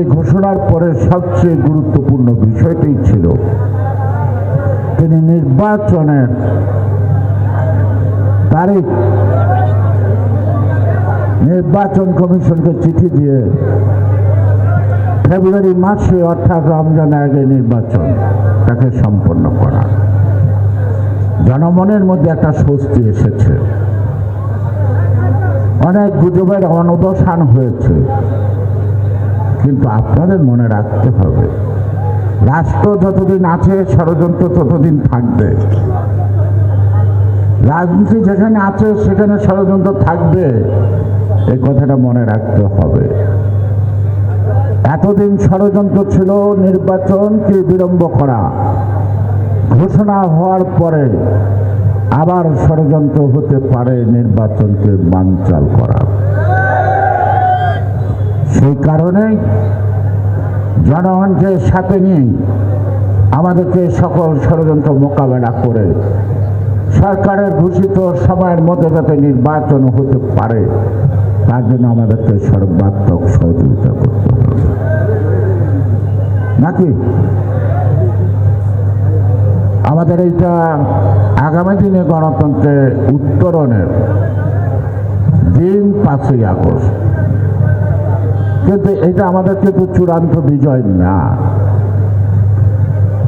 সেই ঘোষণার পরে সবচেয়ে গুরুত্বপূর্ণ বিষয়টি ছিল, তিনি নির্বাচনের তারিখ, নির্বাচন কমিশনকে চিঠি দিয়ে ফেব্রুয়ারি মাসে অর্থাৎ রমজান আগে নির্বাচন তাকে সম্পন্ন করা। জনমনের মধ্যে একটা স্বস্তি এসেছে। অনেক গুজবের অনবসান হয়েছে। কিন্তু আপনাদের মনে রাখতে হবে, রাষ্ট্র যতদিন আছে, ষড়যন্ত্র ততদিন থাকবে। রাজনীতি যেখানে আছে, সেখানে ষড়যন্ত্র থাকবে এই কথাটা মনে রাখতে হবে। এতদিন ষড়যন্ত্র ছিল, নির্বাচনকে বিলম্ব করা, ঘোষণা হওয়ার পরে আবার ষড়যন্ত্র হতে পারে, নির্বাচনকে বানচাল করা। সেই কারণেই জনগণকে সাথে নিয়ে আমাদেরকে সকল ষড়যন্ত্র মোকাবেলা করে সরকারের ঘোষিত সময়ের মধ্যে যাতে নির্বাচন হতে পারে, তার জন্য আমাদেরকে সর্বাত্মক সহযোগিতা করতে হবে। নাকি? আমাদের এইটা আগামী দিনে গণতন্ত্রের উত্তরণের দিন পাঁচই আগস্ট। কিন্তু এটা আমাদের কিন্তু চূড়ান্ত বিজয় না।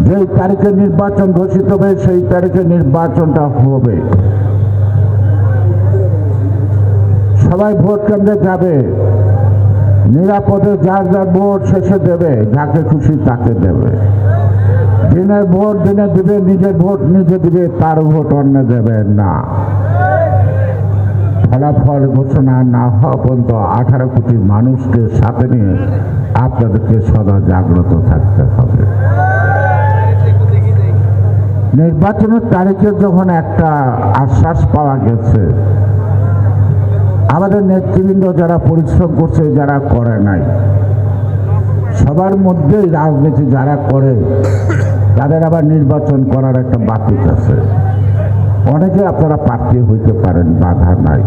যেই তারিখে নির্বাচন ঘোষিত হবে, সেই তারিখে নির্বাচনটা হবে। সবাই ভোট কেন্দ্রে যাবে। নিরাপদে যার যার ভোট শেষে দেবে, যাকে খুশি তাকে দেবে। দিনের ভোট দিনে দিবে, নিজের ভোট নিজে দিবে, তার ভোট অন্য দেবে না। ফলাফল ঘোষণা না হওয়া পর্যন্ত আঠারো কোটি মানুষকে সাথে নিয়ে আপনাদেরকে সদা জাগ্রত থাকতে হবে। নির্বাচনের তারিখে যখন একটা আশ্বাস পাওয়া গেছে, আমাদের নেতৃবৃন্দ যারা পরিশ্রম করছে, যারা করে নাই, সবার মধ্যেই রাজনীতি যারা করে, তাদের আবার নির্বাচন করার একটা বাতিক আছে। অনেকে আপনারা প্রার্থী হইতে পারেন বাধা নাই।